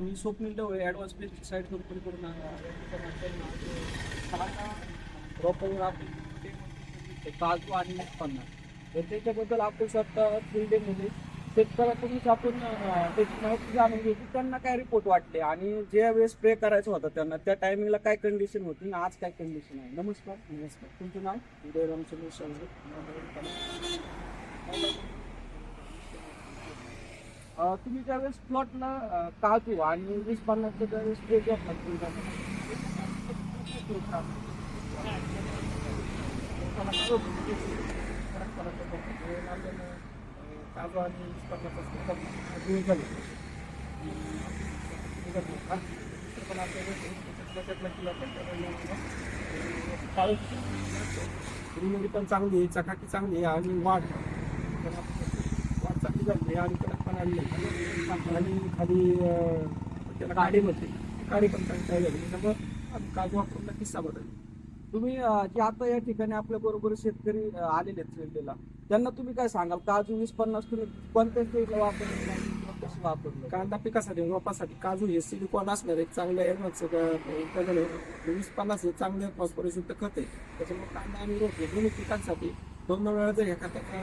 मी Swapnil Dhawale advance कंपनीकडून आहे. सहा रोपावर आपण काजू आणि उत्पन्न तर त्याच्याबद्दल आपण स्वतः फील्डमध्ये शेतकऱ्याकडूनच आपण त्याची माहिती जाणून घ्यायची. त्यांना काय रिपोर्ट वाटले आणि ज्या वेळेस स्प्रे करायचा होता त्यांना त्या टायमिंगला काय कंडिशन होती आणि आज काय कंडिशन आहे? नमस्कार. नमस्कार. तुमचं नाव? उदय रामचंद्र तुम्ही ज्यावेळेस प्लॉटला काजू आणि वीस पन्नासचं ज्यावेळेस स्प्रे घेतला तुमचा काजू आणि वीस पन्नासचा spray झाले. पण चांगली आहे चकाकी चांगली आहे आणि वाढ. चांगली झाली आहे आणि कडक पण आली आणि खाली त्याला गाडी म्हणते गाडी पण चांगली झाली. त्याच्यामुळे आम्ही काजू वापरून नक्कीच बदल तुम्ही जे आता या ठिकाणी आपल्या बरोबर शेतकरी आलेले आहेत फिरलेला त्यांना तुम्ही काय सांगाल? काजू वीस पन्नास तुम्ही कोणत्या स्टेजला वापरले किंवा कसं वापरलं कांदा पिकासाठी रोपासाठी. काजू हे सिलिकॉन असणार एक चांगलं ॲडव्हान्स उत्पादन वीस पन्नास हे चांगलं फॉस्फरस युक्त खत आहे. त्याच्यामुळे कांदा आणि रोप हे दोन्ही पिकांसाठी दोन दोन वेळा जर ह्या खताचा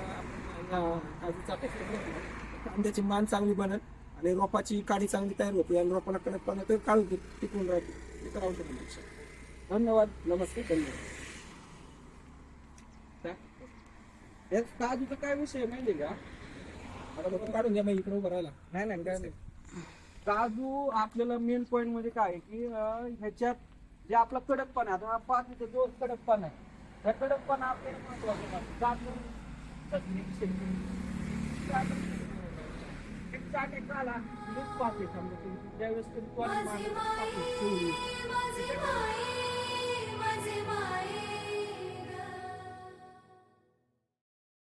कांद्याची मान चांगली बनेल आणि रोपाची काडी चांगली तयार होते. आणि रोपाला कडकपणा तर काढू टिकून राहते. ते करावं धन्यवाद. नमस्ते धन्यवाद. काजूचा काय विषय माहिती का? आता काढून घ्या मग इकडे उभं राहिला नाही नाही काय नाही. काजू आपल्याला मेन पॉइंटमध्ये काय आहे की ह्याच्यात जे आपला कडकपणा आहे, आता पाच इथे जो कडकपणा आहे ह्या कडकपणा आपल्याला महत्त्वाचा. काजू त्यावेळेस